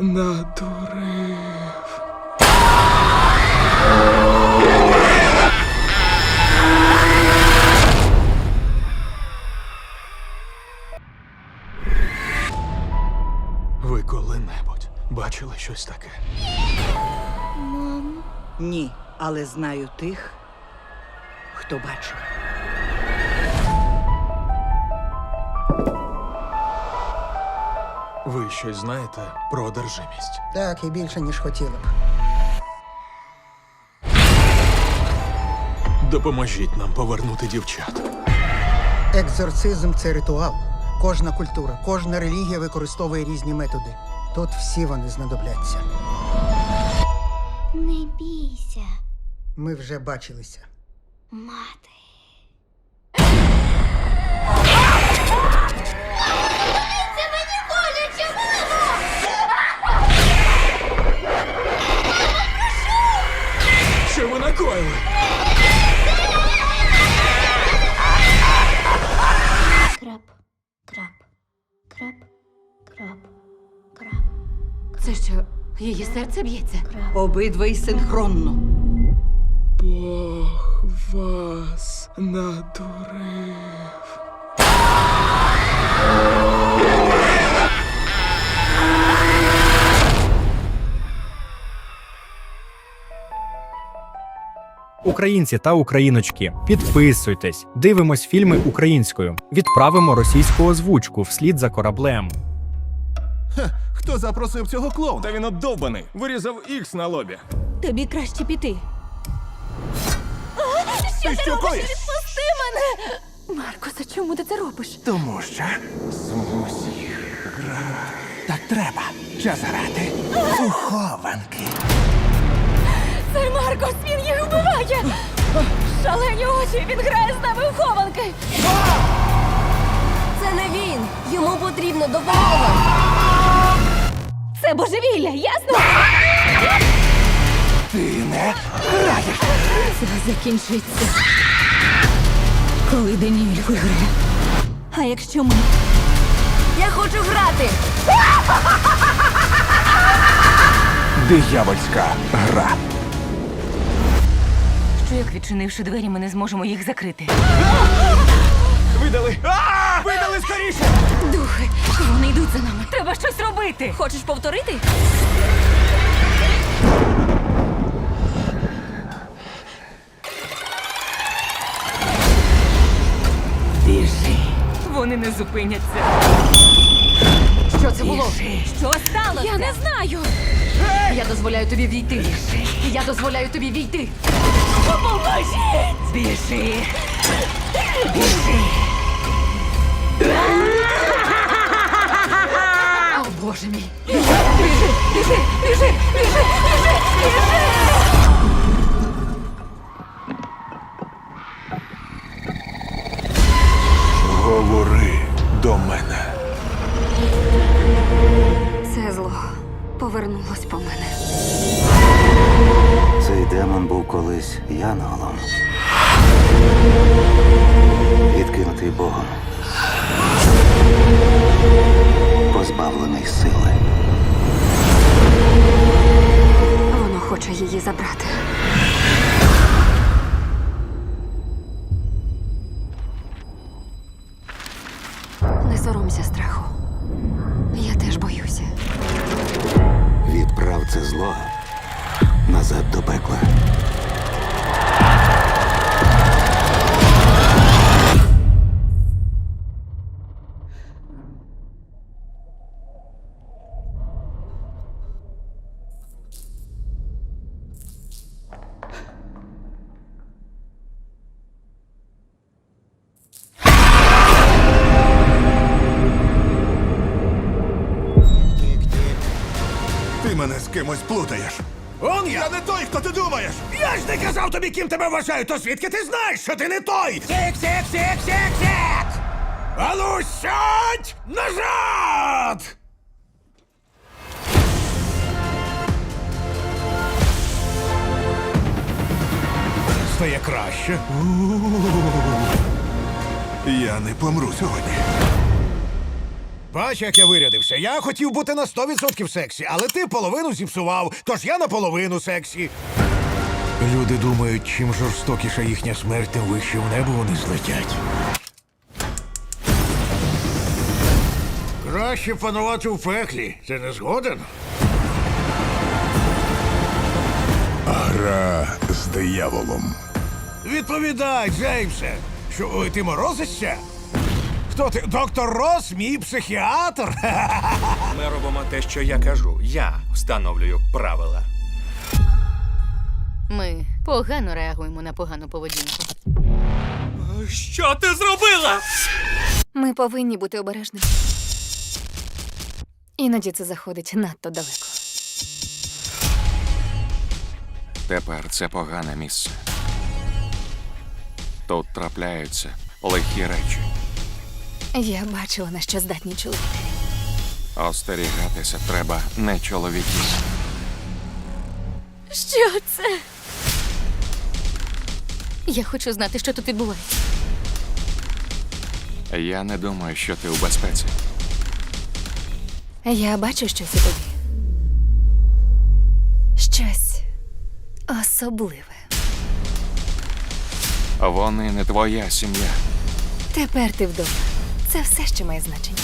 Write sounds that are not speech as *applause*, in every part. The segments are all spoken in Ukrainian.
Надурив. Ви коли-небудь бачили щось таке? Ні, але знаю тих, хто бачив. Ви щось знаєте про одержимість? Так, і більше, ніж хотіли б. Допоможіть нам повернути дівчат. Екзорцизм це ритуал. Кожна культура, кожна релігія використовує різні методи. Тут всі вони знадобляться. Не бійся, Ми вже бачилися. мати. Накоїли? Крап, крап, крап, крап, крап, Це що, її серце б'ється? Обидва й синхронно. Бог вас надурив. Українці та україночки, підписуйтесь, дивимось фільми українською, відправимо російську озвучку вслід за кораблем. Хто запросив цього клоуна? Та він обдовбаний. Вирізав ікс на лобі. Тобі краще піти. Ти що коїш? Пусти мене! Маркосе, чому ти це робиш? Тому що змусь їх грати. Так треба. Час грати. У хованки. Це Маркос, він їх вбиває! Шалені очі, він грає з нами в хованки! Це не він! Йому потрібна допомога! Це божевілля, ясно? Ти не граєш. Це закінчиться. Коли Даніель виграє. А якщо ми. Я хочу грати! Диявольська гра. Що як відчинивши двері, ми не зможемо їх закрити? Видали. А! Видали скоріше! Духи, вони йдуть за нами. Треба щось робити. Хочеш повторити? Біжи. Вони не зупиняться. Що це було? Що сталося? Я не знаю. Я дозволяю тобі війти. Я дозволяю тобі війти. Поможіть! Біжи. Біжи. О, Боже мій! Біжи, янголом. Відкинутий Богом. Позбавлений сили. Воно хоче її забрати. Не соромся страху. Я теж боюся. Відправ це зло назад до пекла. Я ж не казав тобі, ким тебе вважаю, то звідки ти знаєш, що ти не той! Сік, сік, сік, сік, сік! Ану, сядь назад! Стає краще. Я не помру сьогодні. Бач, як я вирядився. Я хотів бути на 100% сексі, але ти половину зіпсував, тож я наполовину сексі. Люди думають, чим жорстокіша їхня смерть, тим вище в небо вони злетять. Краще панувати в пеклі. Ти не згоден? Гра з дияволом. Відповідай, Джеймсе. Що ой, ти морозишся? Хто ти? Доктор Рос, мій психіатр? *laughs* Ми робимо те, що я кажу. Я встановлюю правила. Ми погано реагуємо на погану поведінку. Що ти зробила? Ми повинні бути обережними. Іноді це заходить надто далеко. Тепер це погане місце. Тут трапляються лихі речі. Я бачила, на що здатні чоловіки. Остерігатися треба не чоловіків. Що це? Я хочу знати, що тут відбувається. Я не думаю, що ти у безпеці. Я бачу щось у тобі. Щось особливе. Вони не твоя сім'я. Тепер ти вдома. Це все, що має значення.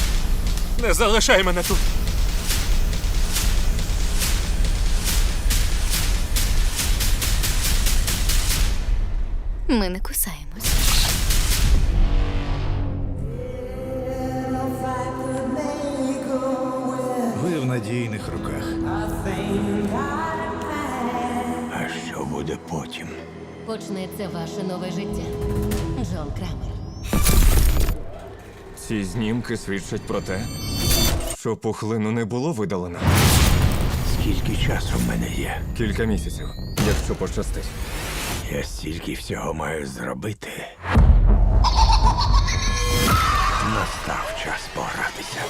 Не залишай мене тут. Ми не кусаємось. Ви в надійних руках. А що буде потім? Почнеться ваше нове життя. Джон Крамер. Ці знімки свідчать про те, що пухлину не було видалено. Скільки часу в мене є? Кілька місяців, якщо пощастить. Я стільки всього маю зробити. Настав час погратися.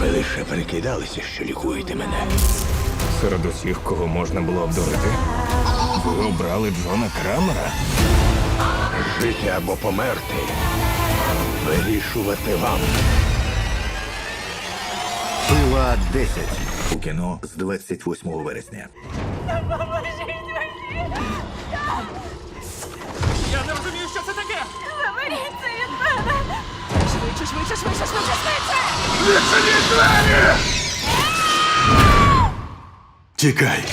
Ви лише перекидалися, що лікуєте мене. Серед усіх, кого можна було обдурити, ви обрали Джона Крамера. Жити або померти. Вирішувати вам. Пила 10 у кіно з 28 вересня. Я не розумію, що це таке! Тікай.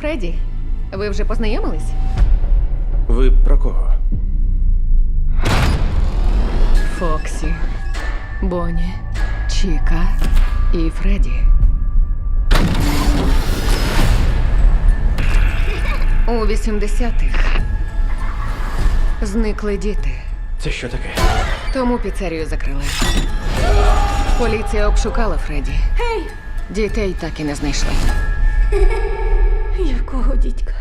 Фредді. Ви вже познайомились? Ви про кого? Фоксі, Бонні, Чіка і Фредді. У 80-х зникли діти. Це що таке? Тому піцерію закрили. Поліція обшукала Фредді. Гей! Дітей так і не знайшли. Якого дідька?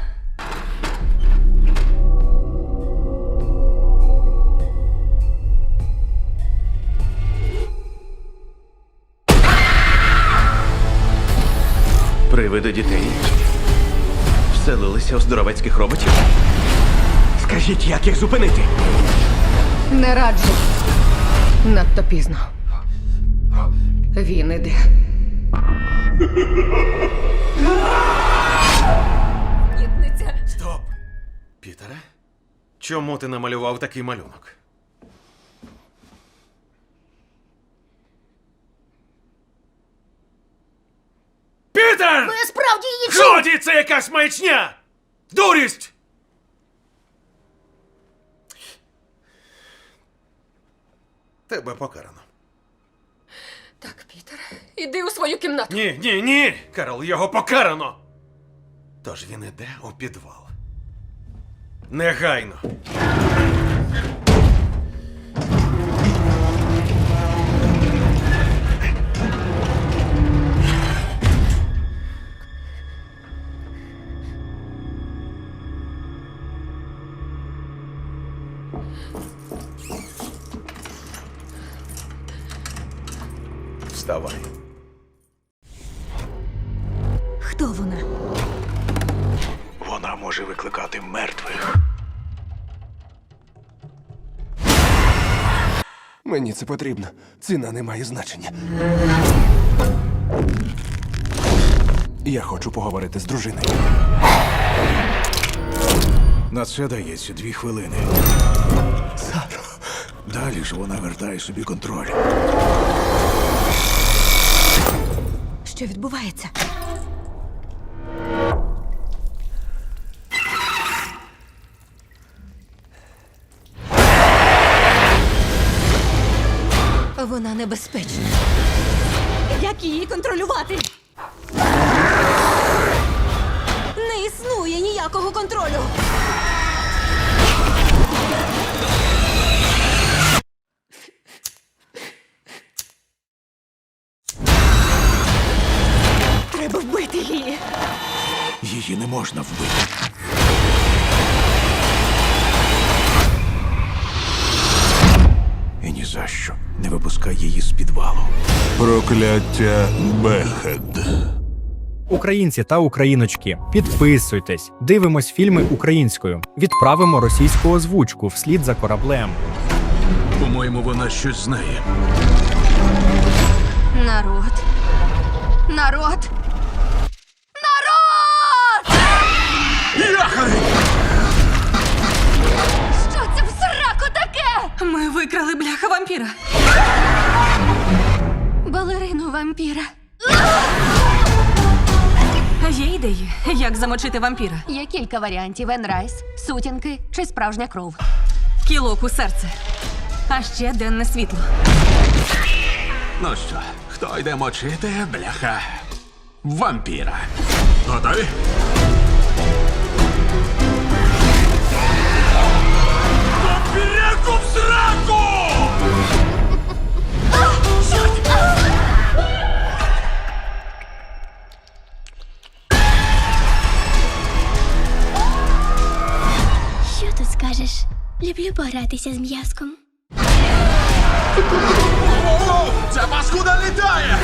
Привиди дітей вселилися у здоровецьких роботів. Скажіть, як їх зупинити? Не раджу. Надто пізно. Він іде. Пітере? Чому ти намалював такий малюнок? Пітер! Ви справді її Жоді, це якась маячня! Дурість! Тебе покарано. Так, Пітер, іди у свою кімнату. Ні, ні, ні! Карл, його покарано! Тож він іде у підвал. Негайно. Це потрібно. Ціна не має значення. Я хочу поговорити з дружиною. На це дається дві хвилини. Саро, Далі ж вона вертає собі контроль. Що відбувається? Вона небезпечна. Як її контролювати? Не існує ніякого контролю. Треба вбити її. Її не можна вбити. Не випускай її з підвалу. Прокляття Бехед. Українці та україночки, підписуйтесь, дивимось фільми українською, відправимо російську озвучку вслід за кораблем. По-моєму, вона щось знає. Народ. Народ. Народ! Що як замочити вампіра? Є кілька варіантів: енрайс, сутінки чи справжня кров. Кілок у серце. А ще денне світло. Ну що, хто йде мочити, бляха? Вампіра. Готові? Вампіряку в сраку! Що Люблю погратися з м'язком. Ця паскуда літає!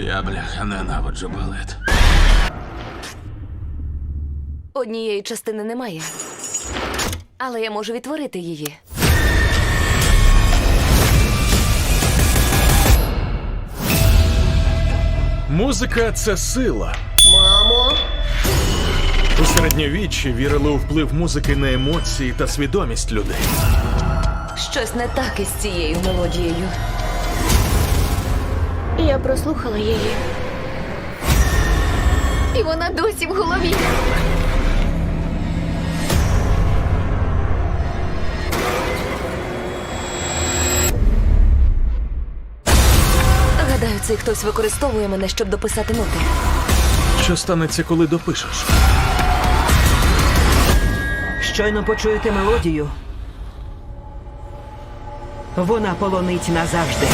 Я, бляха, ненавиджу балет. Однієї частини немає. Але я можу відтворити її. Музика це сила. Мамо. У середньовіччі вірили у вплив музики на емоції та свідомість людей. Щось не так із цією мелодією. Я прослухала її. І вона досі в голові. Цей хтось використовує мене, щоб дописати ноти. Що станеться, коли допишеш? Щойно почуєте мелодію. Вона полонить назавжди.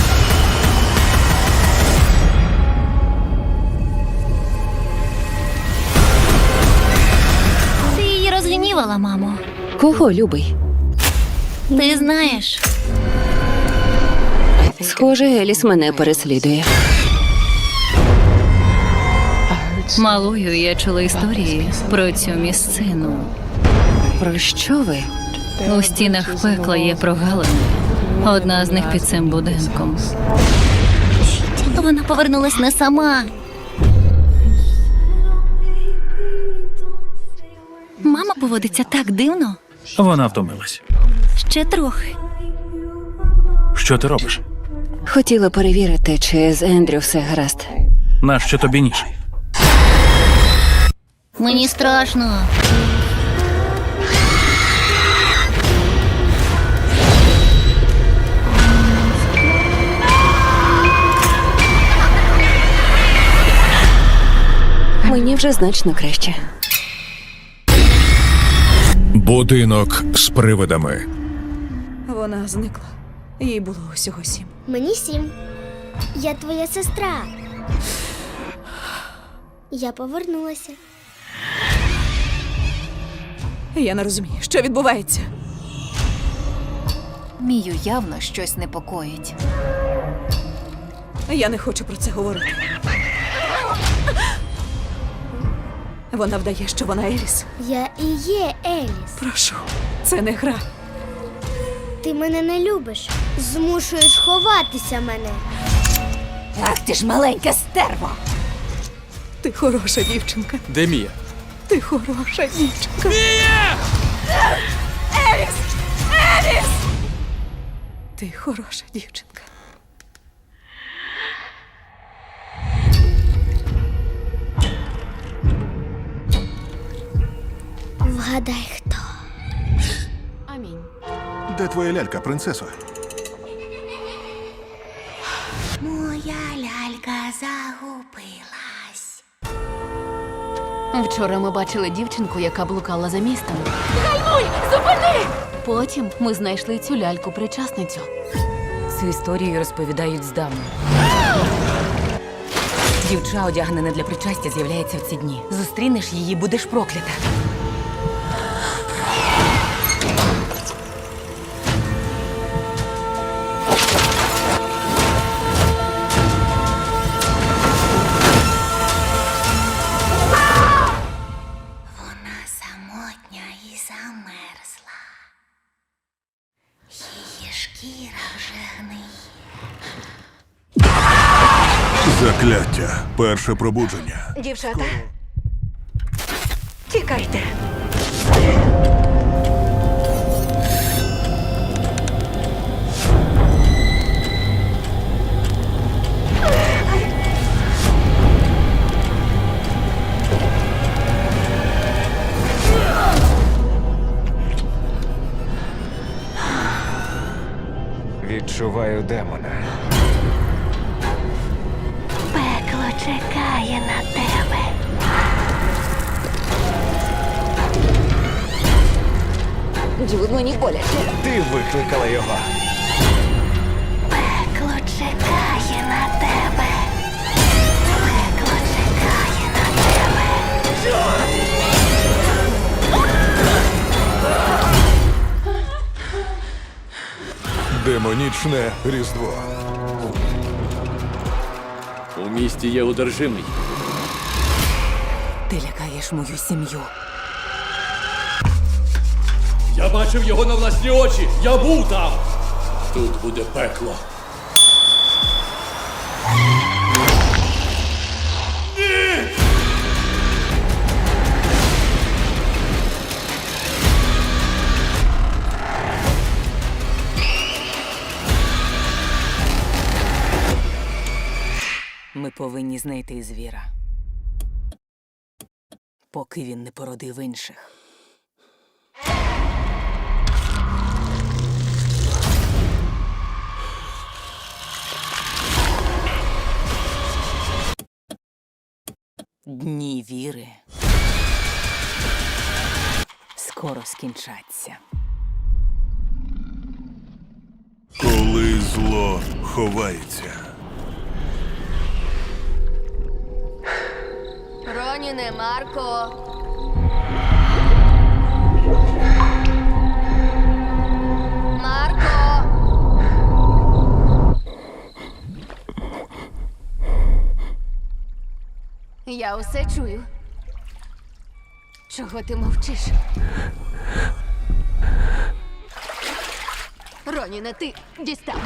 Ти її розгнівала, мамо. Кого любий? Ти знаєш. Схоже, Еліс мене переслідує. Малою я чула історії про цю місцину. Про що ви? У стінах пекла є прогалини. Одна з них під цим будинком. Вона повернулась не сама. Мама поводиться так дивно. Вона втомилась. Ще трохи. Що ти робиш? Хотіла перевірити, чи з Ендрю все гаразд. Нащо тобі ніж? Мені страшно. Мені вже значно краще. Будинок з привидами. Вона зникла. Їй було усього сім. Мені сім. Я твоя сестра. Я повернулася. Я не розумію, що відбувається. Мію явно щось непокоїть. Я не хочу про це говорити. Вона вдає, що вона Еліс. Я і є Еліс. Прошу, це не гра. Ти мене не любиш. Змушуєш ховатися мене. Ах, ти ж маленька стерва. Ти хороша дівчинка. Де Мія? Ти хороша дівчинка. Мія! Еліс! Еліс! Ти хороша дівчинка. Твоя лялька, принцесо? Моя лялька загубилась. Вчора ми бачили дівчинку, яка блукала за містом. Гальмуй! Зупини! Потім ми знайшли цю ляльку-причасницю. Цю історію розповідають здавна. Дівча, одягнена для причастя, з'являється в ці дні. Зустрінеш її, будеш проклята. Перше пробудження. Дівчата. Демонічне різдво. У місті є одержимий. Ти лякаєш мою сім'ю. Я бачив його на власні очі. Я був там. Тут буде пекло. Ми повинні знайти звіра. Поки він не породив інших. Дні віри скоро скінчаться. Коли зло ховається. Роніне, Марко. Марко. Я усе чую. Чого ти мовчиш? Роніне, ти дістав.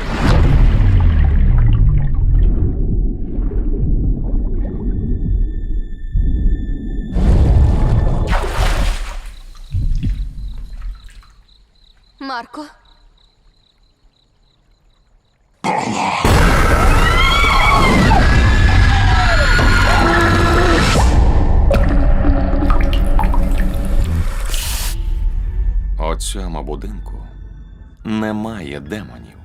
Марко. У цьому будинку немає демонів.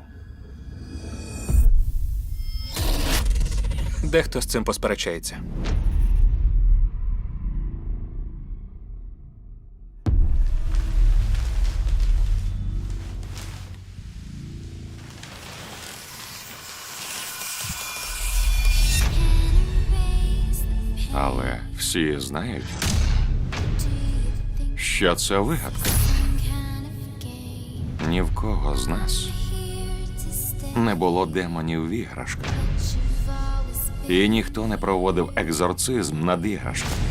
Дехто з цим посперечається. Всі знають, що це вигадка. Ні в кого з нас не було демонів в іграшках. І ніхто не проводив екзорцизм над іграшками.